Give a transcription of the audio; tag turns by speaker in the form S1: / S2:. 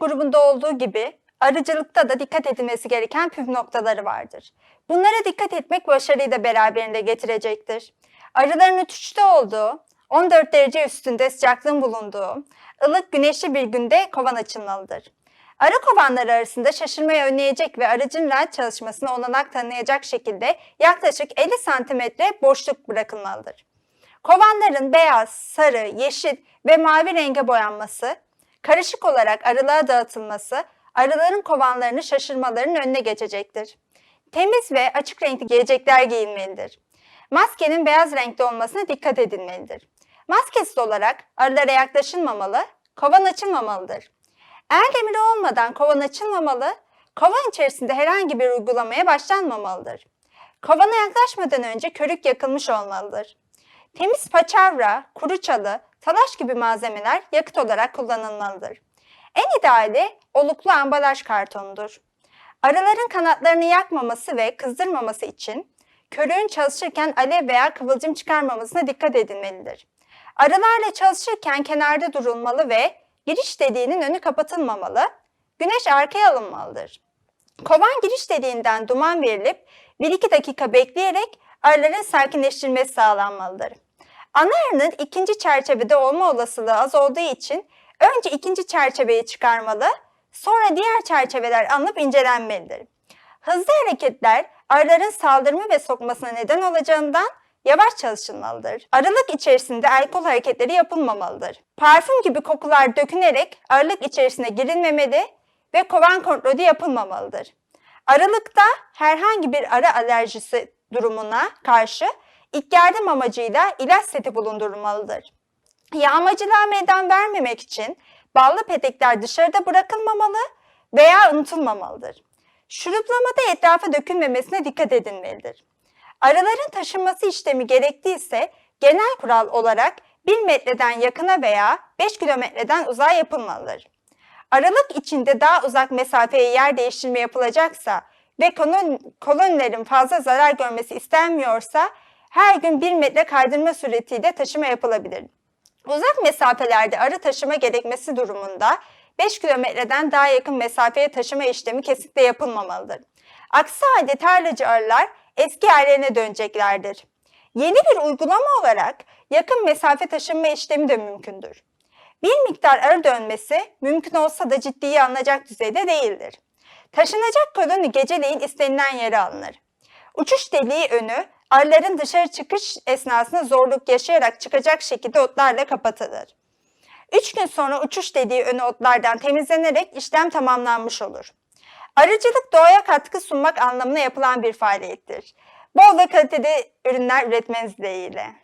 S1: grubunda olduğu gibi arıcılıkta da dikkat edilmesi gereken püf noktaları vardır. Bunlara dikkat etmek başarıyı da beraberinde getirecektir. Arıların uçuşta olduğu, 14 derece üstünde sıcaklığın bulunduğu, ılık güneşli bir günde kovan açılmalıdır. Arı kovanları arasında şaşırmayı önleyecek ve aracın rahat çalışmasına olanak tanıyacak şekilde yaklaşık 50 santimetre boşluk bırakılmalıdır. Kovanların beyaz, sarı, yeşil ve mavi renge boyanması, karışık olarak arılığa dağıtılması, arıların kovanlarını şaşırmalarının önüne geçecektir. Temiz ve açık renkli gelecekler giyilmelidir. Maskenin beyaz renkte olmasına dikkat edilmelidir. Maskesiz olarak arılara yaklaşılmamalı, kovan açılmamalıdır. El demiri olmadan kovan açılmamalı, kovan içerisinde herhangi bir uygulamaya başlanmamalıdır. Kovana yaklaşmadan önce körük yakılmış olmalıdır. Temiz paçavra, kuru çalı, talaş gibi malzemeler yakıt olarak kullanılmalıdır. En ideali oluklu ambalaj kartonudur. Arıların kanatlarını yakmaması ve kızdırmaması için körüğün çalışırken alev veya kıvılcım çıkarmamasına dikkat edilmelidir. Arılarla çalışırken kenarda durulmalı ve giriş deliğinin önü kapatılmamalı, güneş arkaya alınmalıdır. Kovan giriş deliğinden duman verilip 1-2 dakika bekleyerek arıların sakinleştirilmesi sağlanmalıdır. Ana arının ikinci çerçevede olma olasılığı az olduğu için önce ikinci çerçeveyi çıkarmalı, sonra diğer çerçeveler alınıp incelenmelidir. Hızlı hareketler arıların saldırma ve sokmasına neden olacağından yavaş çalışılmalıdır. Aralık içerisinde alkol hareketleri yapılmamalıdır. Parfüm gibi kokular dökünerek aralık içerisine girilmemeli ve kovan kontrolü yapılmamalıdır. Aralıkta herhangi bir arı alerjisi durumuna karşı ilk yardım amacıyla ilaç seti bulundurulmalıdır. Yağmacılığa meydan vermemek için ballı petekler dışarıda bırakılmamalı veya unutulmamalıdır. Şuruplamada etrafa dökülmemesine dikkat edilmelidir. Arıların taşınması işlemi gerektiyse genel kural olarak 1 metreden yakına veya 5 kilometreden uzağa yapılmalıdır. Aralık içinde daha uzak mesafeye yer değiştirme yapılacaksa ve kolon, kolonilerin fazla zarar görmesi istenmiyorsa her gün 1 metre kaydırma suretiyle taşıma yapılabilir. Uzak mesafelerde arı taşıma gerekmesi durumunda 5 kilometreden daha yakın mesafeye taşıma işlemi kesinlikle yapılmamalıdır. Aksi halde tarlacı arılar eski yerlerine döneceklerdir. Yeni bir uygulama olarak yakın mesafe taşınma işlemi de mümkündür. Bir miktar arı dönmesi mümkün olsa da ciddiyi alınacak düzeyde değildir. Taşınacak koloni geceleyin istenilen yere alınır. Uçuş deliği önü arıların dışarı çıkış esnasında zorluk yaşayarak çıkacak şekilde otlarla kapatılır. 3 gün sonra uçuş dediği önü otlardan temizlenerek işlem tamamlanmış olur. Arıcılık doğaya katkı sunmak anlamına yapılan bir faaliyettir. Bol ve kaliteli ürünler üretmeniz dileğiyle.